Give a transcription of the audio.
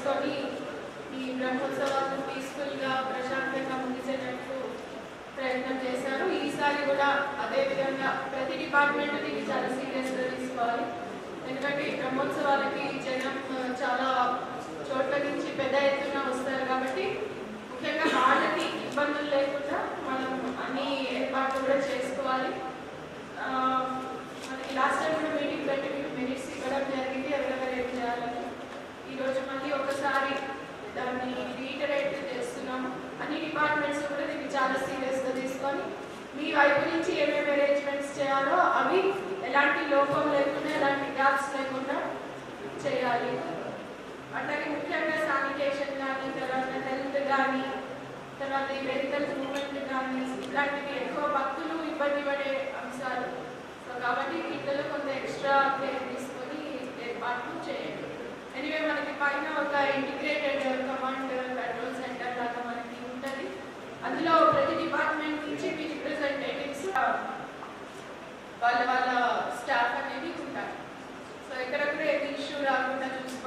చేసుకొని ఈ బ్రహ్మోత్సవాలను పీస్ఫుల్గా ప్రశాంతంగా ముగిసేటట్టు ప్రయత్నం చేశారు. ఈసారి కూడా అదేవిధంగా ప్రతి డిపార్ట్మెంట్ దీన్ని చాలా సీరియస్గా తీసుకోవాలి. ఎందుకంటే ఈ బ్రహ్మోత్సవాలకి జనం చాలా చోట్ల నుంచి పెద్ద ఎత్తున వస్తారు కాబట్టి ముఖ్యంగా వాళ్ళకి ఇబ్బందులు లేకుండా మనం అన్ని ఏర్పాట్లు కూడా చేసుకోవాలి. వైపు నుంచి ఏమేమి అరేంజ్మెంట్స్ చేయాలో అవి ఎలాంటి లోపం లేకుండా ఎలాంటి గ్యాప్స్ లేకుండా చేయాలి. అట్లాగే ముఖ్యంగా శానిటేషన్ కానీ తర్వాత హెల్త్ కానీ తర్వాత ఈ మెడికల్ మూమెంట్ కానీ ఇలాంటివి ఎక్కువ భక్తులు ఇబ్బంది పడే అంశాలు. సో కాబట్టి వీటిలో కొంత ఎక్స్ట్రా కేర్ తీసుకొని ఏర్పాట్లు చేయండి. ఎనివే మనకి పైన ఒక ఇంటిగ్రేటెడ్ కమాండ్ వాళ్ళ వాళ్ళ స్టాఫ్ అనేది ఉంటారు సో ఎక్కడెక్కడ ఏది ఇష్యూ రాకుండా చూసుకుంటారు